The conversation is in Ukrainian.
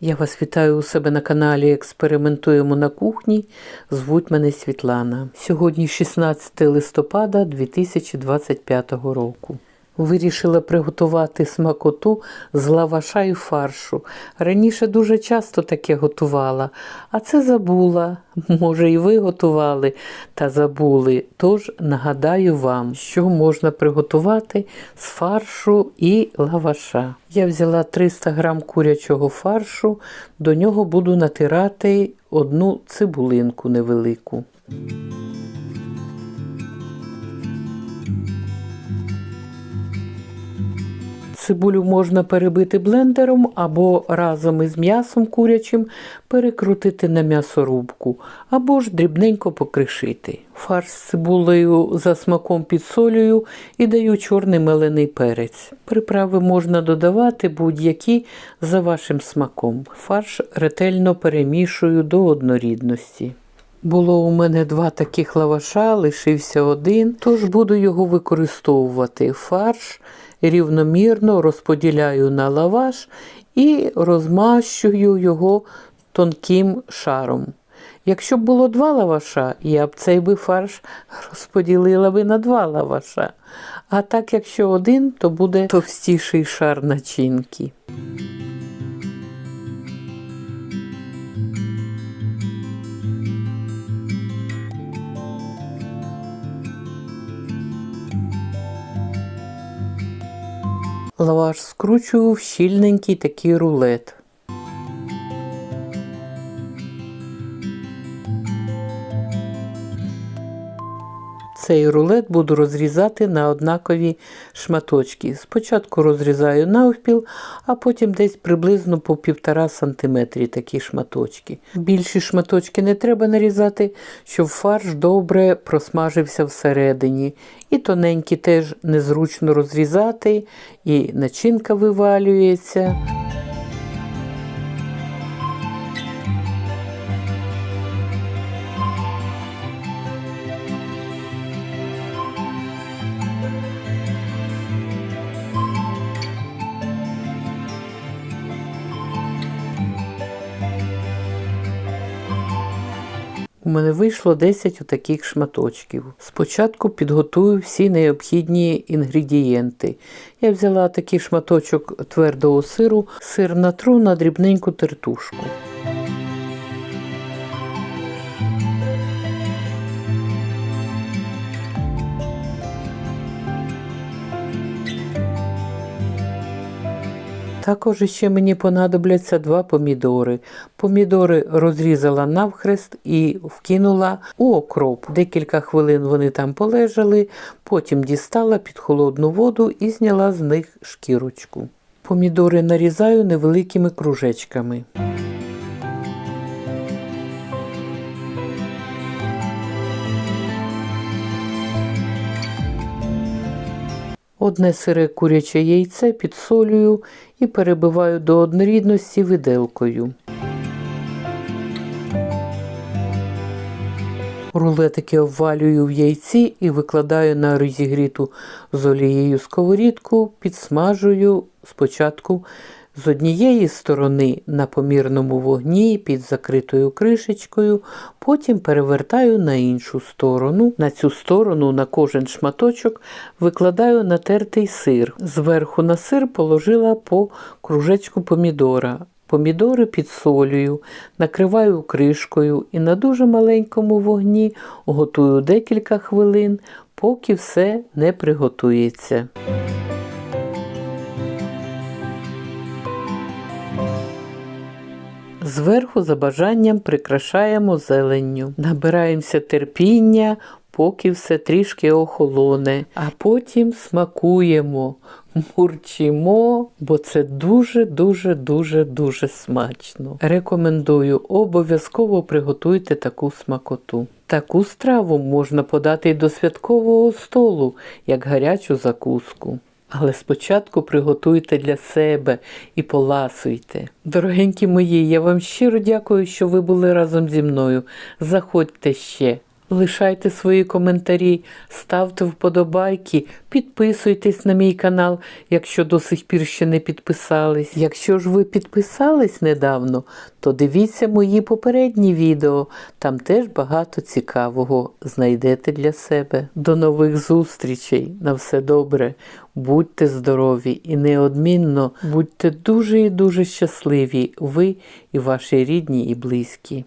Я вас вітаю у себе на каналі Експериментуємо на кухні. Звуть мене Світлана. Сьогодні 16 листопада 2025 року. Вирішила приготувати смакоту з лаваша і фаршу. Раніше дуже часто таке готувала, а це забула. Може, і ви готували та забули. Тож нагадаю вам, що можна приготувати з фаршу і лаваша. Я взяла 300 грам курячого фаршу, до нього буду натирати одну цибулинку невелику. Цибулю можна перебити блендером або разом із м'ясом курячим перекрутити на м'ясорубку, або ж дрібненько покришити. Фарш з цибулею за смаком підсолюю і даю чорний мелений перець. Приправи можна додавати будь-які за вашим смаком. Фарш ретельно перемішую до однорідності. Було у мене два таких лаваша, лишився один, тож буду його використовувати. Фарш рівномірно розподіляю на лаваш і розмащую його тонким шаром. Якщо б було два лаваша, я б цей би фарш розподілила би на два лаваша. А так, якщо один, то буде товстіший шар начинки. Лаваш скручував щільненький такий рулет. Цей рулет буду розрізати на однакові шматочки. Спочатку розрізаю навпіл, а потім десь приблизно по півтора сантиметрі такі шматочки. Більші шматочки не треба нарізати, щоб фарш добре просмажився всередині. І тоненькі теж незручно розрізати, і начинка вивалюється. У мене вийшло 10 таких шматочків. Спочатку підготую всі необхідні інгредієнти. Я взяла такий шматочок твердого сиру, сир натру на дрібненьку тертушку. Також ще мені понадобляться два помідори. Помідори розрізала навхрест і вкинула у окроп. Декілька хвилин вони там полежали, потім дістала під холодну воду і зняла з них шкірочку. Помідори нарізаю невеликими кружечками. Одне сире куряче яйце підсолюю і перебиваю до однорідності виделкою. Рулетики обвалюю в яйці і викладаю на розігріту з олією сковорідку, підсмажую спочатку з однієї сторони на помірному вогні під закритою кришечкою, потім перевертаю на іншу сторону. На цю сторону на кожен шматочок викладаю натертий сир. Зверху на сир положила по кружечку помідора. Помідори підсолюю, накриваю кришкою і на дуже маленькому вогні готую декілька хвилин, поки все не приготується. Зверху за бажанням прикрашаємо зеленню. Набираємося терпіння, поки все трішки охолоне, а потім смакуємо, мурчимо, бо це дуже-дуже дуже дуже смачно. Рекомендую, обов'язково приготуйте таку смакоту. Таку страву можна подати й до святкового столу, як гарячу закуску. Але спочатку приготуйте для себе і поласуйте. Дорогенькі мої, я вам щиро дякую, що ви були разом зі мною. Заходьте ще. Лишайте свої коментарі, ставте вподобайки, підписуйтесь на мій канал, якщо до сих пір ще не підписались. Якщо ж ви підписались недавно, то дивіться мої попередні відео. Там теж багато цікавого знайдете для себе. До нових зустрічей. На все добре. Будьте здорові і неодмінно будьте дуже і дуже щасливі, ви і ваші рідні і близькі.